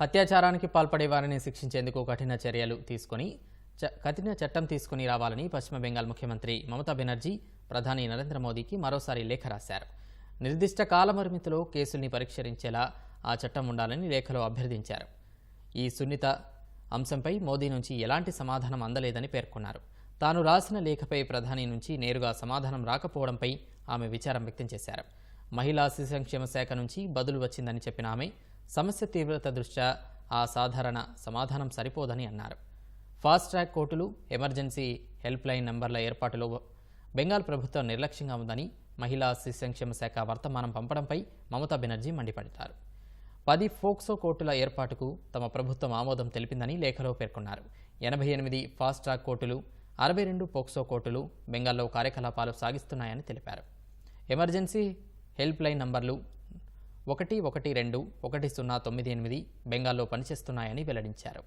అత్యాచారానికి పాల్పడే వారిని శిక్షించేందుకు కఠిన చర్యలు తీసుకొని చ- కఠిన చట్టం తీసుకుని రావాలని పశ్చిమ బెంగాల్ ముఖ్యమంత్రి మమతా బెనర్జీ ప్రధాని నరేంద్ర మోదీకి మరోసారి లేఖ రాశారు. నిర్దిష్ట కాలపరిమితిలో కేసుల్ని పరిష్కరించేలా ఆ చట్టం ఉండాలని లేఖలో అభ్యర్థించారు. ఈ సున్నిత అంశంపై మోదీ నుంచి ఎలాంటి సమాధానం అందలేదని పేర్కొన్నారు. తాను రాసిన లేఖపై ప్రధాని నుంచి నేరుగా సమాధానం రాకపోవడంపై ఆమె విచారం వ్యక్తం చేశారు. మహిళా శిశు సంక్షేమ శాఖ నుంచి బదులు వచ్చిందని చెప్పిన ఆమె సమస్య తీవ్రత దృష్ట్యా ఆ సాధారణ సమాధానం సరిపోదని అన్నారు. ఫాస్ట్ ట్రాక్ కోర్టులు ఎమర్జెన్సీ హెల్ప్ లైన్ నంబర్ల ఏర్పాటులో బెంగాల్ ప్రభుత్వం నిర్లక్ష్యంగా ఉందని మహిళా శిశు సంక్షేమ శాఖ వర్తమానం పంపడంపై మమతా బెనర్జీ మండిపడతారు పది ఫోక్సో కోర్టుల ఏర్పాటుకు తమ ప్రభుత్వం ఆమోదం తెలిపిందని లేఖలో పేర్కొన్నారు. ఎనభై ఎనిమిది ఫాస్ట్ ట్రాక్ కోర్టులు అరవై రెండు పోక్సో కోర్టులు బెంగాల్లో కార్యకలాపాలు సాగిస్తున్నాయని తెలిపారు. ఎమర్జెన్సీ హెల్ప్ లైన్ నంబర్లు ఒకటి ఒకటి రెండు ఒకటి సున్నా తొమ్మిది ఎనిమిది బెంగాల్లో పనిచేస్తున్నాయని వెల్లడించారు.